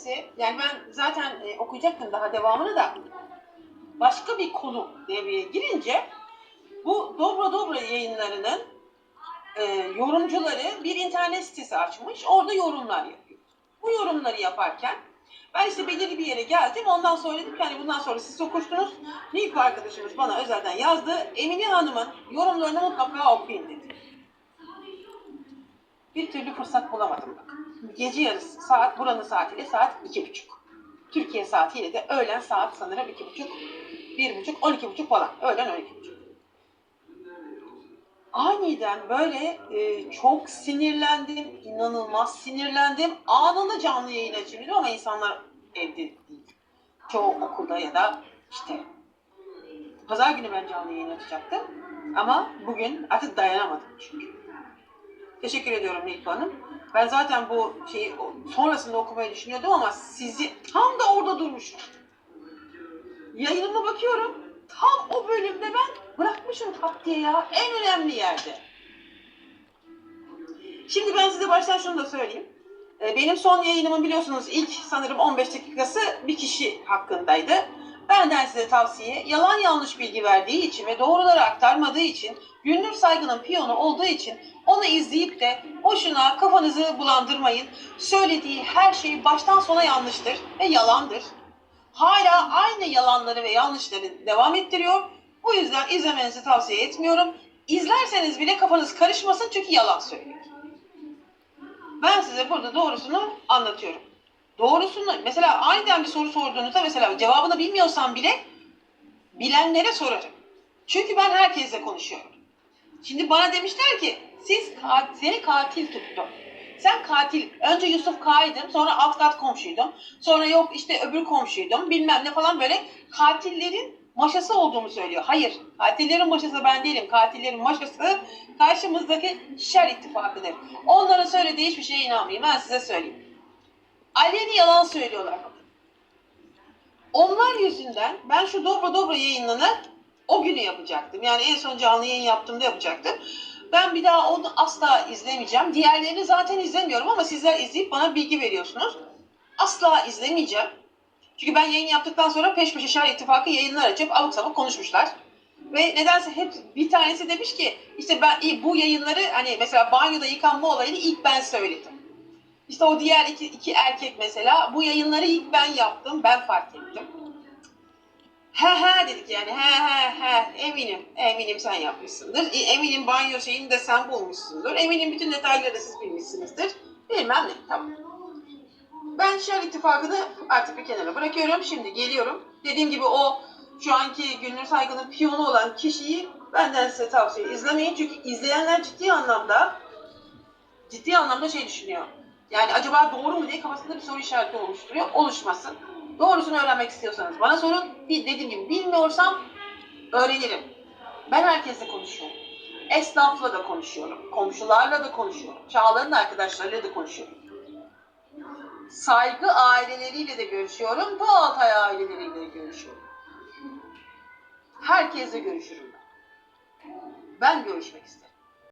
tanesi yani ben zaten e, okuyacaktım daha devamını da başka bir konu devreye girince bu Dobra Dobra yayınlarının e, yorumcuları bir internet sitesi açmış. Orada yorumlar yapıyor. Bu yorumları yaparken ben işte belirli bir yere geldim. Ondan sonra dedim ki hani bundan sonra siz okursunuz. Niko arkadaşımız bana özelden yazdı. Emine Hanım'ın yorumlarını mutlaka okuyun dedi. Bir türlü fırsat bulamadım bak. Gece yarısı saat buranın saatiyle saat iki buçuk. Türkiye saatiyle de öğlen saat sanırım iki buçuk, bir buçuk, on iki buçuk falan. Öğlen on iki buçuk. Aniden böyle e, çok sinirlendim, inanılmaz sinirlendim. Anında canlı yayın açabilirim ama insanlar evde değil. Çoğu okulda ya da işte pazar günü ben canlı yayın açacaktım. Ama bugün artık dayanamadım çünkü. Teşekkür ediyorum Nilüfer Hanım. Ben zaten bu şeyi sonrasında okumayı düşünüyordum ama sizi tam da orada durmuşum. Yayınıma bakıyorum. Tam o bölümde ben bırakmışım tak ya. En önemli yerde. Şimdi ben size baştan şunu da söyleyeyim. Ee, Benim son yayınımın biliyorsunuz ilk sanırım 15 dakikası bir kişi hakkındaydı. Benden size tavsiye yalan yanlış bilgi verdiği için ve doğruları aktarmadığı için Gülnur Saygı'nın piyonu olduğu için onu izleyip de boşuna kafanızı bulandırmayın. Söylediği her şey baştan sona yanlıştır ve yalandır. Hala aynı yalanları ve yanlışları devam ettiriyor. Bu yüzden izlemenizi tavsiye etmiyorum. İzlerseniz bile kafanız karışmasın çünkü yalan söylüyor. Ben size burada doğrusunu anlatıyorum. Doğrusunu mesela aniden bir soru sorduğunuzda mesela cevabını bilmiyorsam bile bilenlere sorarım. Çünkü ben herkesle konuşuyorum. Şimdi bana demişler ki siz kat- seni katil tuttu. Sen katil. Önce Yusuf K'ydım, sonra alt kat komşuydum. Sonra yok işte öbür komşuydum, bilmem ne falan böyle katillerin maşası olduğumu söylüyor. Hayır, katillerin maşası ben değilim. Katillerin maşası karşımızdaki şer ittifakıdır. Onların söylediği hiçbir şeye inanmayın. Ben size söyleyeyim. Aleni yalan söylüyorlar. Onlar yüzünden ben şu Dobra Dobra yayınını o günü yapacaktım. Yani en son canlı yayın yaptığımda yapacaktım. Ben bir daha onu asla izlemeyeceğim. Diğerlerini zaten izlemiyorum ama sizler izleyip bana bilgi veriyorsunuz. Asla izlemeyeceğim. Çünkü ben yayın yaptıktan sonra peş peşe Şer İttifakı yayınlar açıp abuk sabuk konuşmuşlar. Ve nedense hep bir tanesi demiş ki işte ben bu yayınları hani mesela banyoda yıkanma olayını ilk ben söyledim. İşte o diğer iki, iki erkek mesela bu yayınları ilk ben yaptım, ben fark ettim. He he dedik yani he he he eminim eminim sen yapmışsındır. E, Eminim banyo şeyini de sen bulmuşsundur. Eminim bütün detayları da siz bilmişsinizdir. Bilmem ne tamam. Ben Şer İttifakı'nı artık bir kenara bırakıyorum. Şimdi geliyorum. Dediğim gibi o şu anki Gülnur Saygı'nın piyonu olan kişiyi benden size tavsiye izlemeyin. Çünkü izleyenler ciddi anlamda ciddi anlamda şey düşünüyor. Yani acaba doğru mu diye kafasında bir soru işareti oluşturuyor. Oluşmasın. Doğrusunu öğrenmek istiyorsanız bana sorun. Bir dediğim gibi bilmiyorsam öğrenirim. Ben herkesle konuşuyorum. Esnafla da konuşuyorum. Komşularla da konuşuyorum. Çağlar'ın arkadaşlarıyla da konuşuyorum. Saygı aileleriyle de görüşüyorum. Doğatay aileleriyle de görüşüyorum. Herkesle görüşürüm ben. Ben görüşmek isterim.